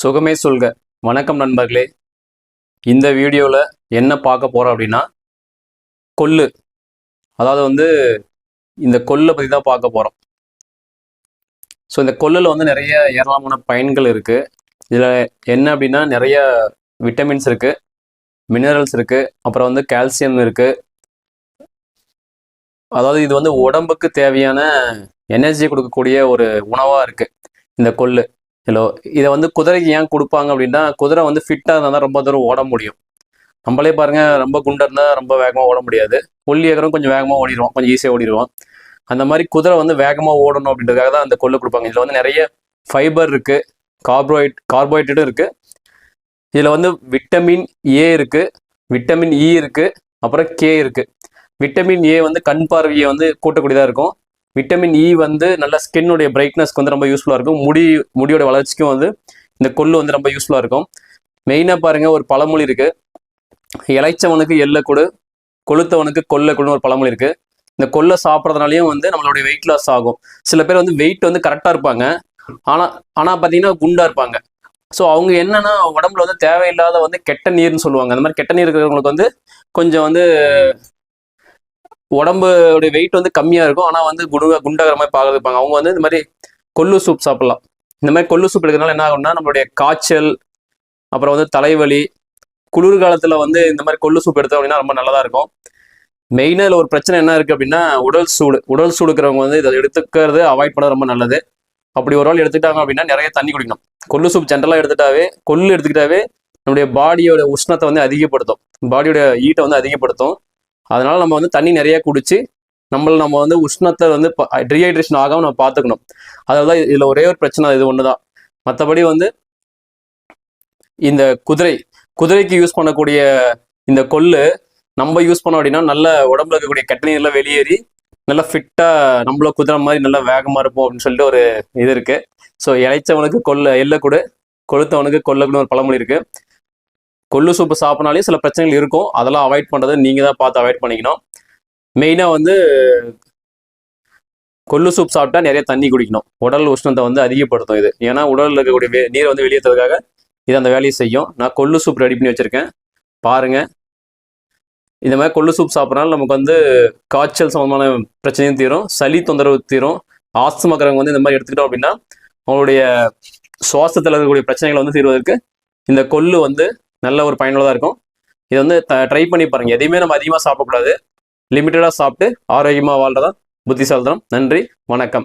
சுகமே சொல்க. வணக்கம் நண்பர்களே. இந்த வீடியோவில் என்ன பார்க்க போகிறோம் அப்படின்னா கொள்ளு. அதாவது வந்து இந்த கொல்லை பற்றி தான் பார்க்க போகிறோம் ஸோ இந்த கொல்லில் வந்து நிறைய ஏராளமான பயன்கள் இருக்குது இதில் என்ன அப்படின்னா நிறைய விட்டமின்ஸ் இருக்குது மினரல்ஸ் இருக்குது அப்புறம் வந்து கால்சியம் இருக்குது அதாவது இது வந்து உடம்புக்கு தேவையான எனர்ஜி கொடுக்கக்கூடிய ஒரு உணவாக இருக்குது இந்த கொள்ளு. ஹலோ இதை வந்து குதிரைக்கு ஏன் கொடுப்பாங்க அப்படின்னா குதிரை வந்து ஃபிட்டாக இருந்தால் தான் ரொம்ப தூரம் ஓட முடியும். நம்மளே பாருங்க ரொம்ப குண்டா இருந்தால் ரொம்ப வேகமாக ஓட முடியாது. புள்ளி ஏக்கரும் கொஞ்சம் வேகமாக ஓடிடுவோம் கொஞ்சம் ஈஸியாக ஓடிடுவோம் அந்த மாதிரி குதிரை வந்து வேகமாக ஓடணும் அப்படின்றதுக்காக தான் அந்த கொள்ளு கொடுப்பாங்க. இதில் வந்து நிறைய ஃபைபர் இருக்குது கார்போஹைட் கார்போஹைட்ரேட்டும் இருக்குது இதில் வந்து விட்டமின் ஏ இருக்குது விட்டமின் இ e இருக்குது அப்புறம் கே இருக்குது விட்டமின் ஏ வந்து கண் பார்வையை வந்து கூட்டக்கூடியதாக இருக்கும். விட்டமின் இ வந்து நல்ல ஸ்கின்னுடைய பிரைட்னஸ்க்கு வந்து ரொம்ப யூஸ்ஃபுல்லாக இருக்கும். முடி முடியோட வளர்ச்சிக்கும் வந்து இந்த கொள்ளு வந்து ரொம்ப யூஸ்ஃபுல்லாக இருக்கும். மெயினாக பாருங்கள் ஒரு பழமொழி இருக்குது இளைச்சவனுக்கு எல்லை கொடு கொளுத்தவனுக்கு கொல்லை கொடுன்னு ஒரு பழமொழி இருக்குது இந்த கொல்லை சாப்பிட்றதுனாலையும் வந்து நம்மளுடைய வெயிட் லாஸ் ஆகும். சில பேர் வந்து வெயிட் வந்து கரெக்டாக இருப்பாங்க. ஆனால் ஆனால் பார்த்தீங்கன்னா குண்டாக இருப்பாங்க. ஸோ அவங்க என்னன்னா உடம்புல வந்து தேவையில்லாத வந்து கெட்ட நீர்னு சொல்லுவாங்க. அந்த மாதிரி கெட்ட நீர் இருக்கிறவங்களுக்கு வந்து கொஞ்சம் வந்து உடம்புடைய வெயிட் வந்து கம்மியாக இருக்கும். ஆனால் வந்து குண்டு குண்டாகிற மாதிரி பார்க்க இருப்பாங்க அவங்க வந்து இந்த மாதிரி கொல்லு சூப் சாப்பிடலாம். இந்த மாதிரி கொல்லு சூப் எடுக்கிறதுனால என்ன ஆகும்னா நம்மளுடைய காய்ச்சல் அப்புறம் வந்து தலைவலி குளிர்காலத்தில் வந்து இந்த மாதிரி கொல்லு சூப் எடுத்தோம் அப்படின்னா ரொம்ப நல்லதாக இருக்கும். மெயினாக இதில் ஒரு பிரச்சனை என்ன இருக்குது அப்படின்னா உடல் சூடு. உடல் சூடுக்கிறவங்க வந்து இதை எடுத்துக்கிறது அவாய்ட் பண்ண ரொம்ப நல்லது. அப்படி ஒரு ஆள் எடுத்துக்கிட்டாங்க அப்படின்னா நிறைய தண்ணி குடிக்கணும். கொல்லு சூப் ஜென்ரலாக எடுத்துட்டாவே கொள்ளு எடுத்துக்கிட்டாவே நம்முடைய பாடியோட உஷ்ணத்தை வந்து அதிகப்படுத்தும். பாடியோட ஈட்டை வந்து அதிகப்படுத்தும். அதனால நம்ம வந்து தண்ணி நிறைய குடிச்சு நம்மள நம்ம வந்து உஷ்ணத்தை வந்து ட்ரீஹைட்ரேஷன் ஆகாம நம்ம பார்த்துக்கணும் அதாவது இதுல இதில் ஒரே ஒரு பிரச்சனை இது ஒன்று தான் மற்றபடி வந்து இந்த குதிரை குதிரைக்கு யூஸ் பண்ணக்கூடிய இந்த கொள்ளு நம்ம யூஸ் பண்ணோம் அப்படின்னா நல்ல உடம்புல இருக்கக்கூடிய கெட்ட நீர்லாம் வெளியேறி நல்லா ஃபிட்டாக நம்மள குதிரை மாதிரி நல்லா வேகமாக இருப்போம் அப்படின்னு சொல்லிட்டு ஒரு இது இருக்கு. ஸோ இழைச்சவனுக்கு கொல்ல எல்லை கொடு கொளுத்தவனுக்கு கொல்லக்குன்னு ஒரு பழமொழி இருக்கு. கொள்ளு சூப்பு சாப்பிட்னாலே சில பிரச்சனைகள் இருக்கும். அதெல்லாம் அவாய்ட் பண்ணுறதை நீங்கள் தான் பார்த்து அவாய்ட் பண்ணிக்கணும். மெயினாக வந்து கொள்ளு சூப் சாப்பிட்டா நிறைய தண்ணி குடிக்கணும். உடல் உஷ்ணத்தை வந்து அதிகப்படுத்தும் இது. ஏன்னா உடலில் இருக்கக்கூடிய வே நீரை வந்து வெளியேற்றதுக்காக இது அந்த வேலையை செய்யும். நான் கொள்ளு சூப் ரெடி பண்ணி வச்சுருக்கேன். பாருங்கள் இந்த மாதிரி கொள்ளு சூப் சாப்பிட்றனால நமக்கு வந்து காய்ச்சல் சம்மந்தமான பிரச்சனையும் தீரும். சளி தொந்தரவு தீரும். ஆஸ்துமக்கிறவங்க வந்து இந்த மாதிரி எடுத்துக்கிட்டோம் அப்படின்னா அவங்களுடைய சுவாசத்தில் இருக்கக்கூடிய பிரச்சனைகளை வந்து தீர்வதற்கு இந்த கொள்ளு வந்து நல்ல ஒரு பயனுள்ளதாக இருக்கும். இது வந்து ட்ரை பண்ணி பாருங்க. எதையுமே நம்ம அதிகமாக சாப்பிடக்கூடாது. லிமிட்டடாக சாப்பிட்டு ஆரோக்கியமாக வாழ்றதா புத்திசாலித்தனம். நன்றி. வணக்கம்.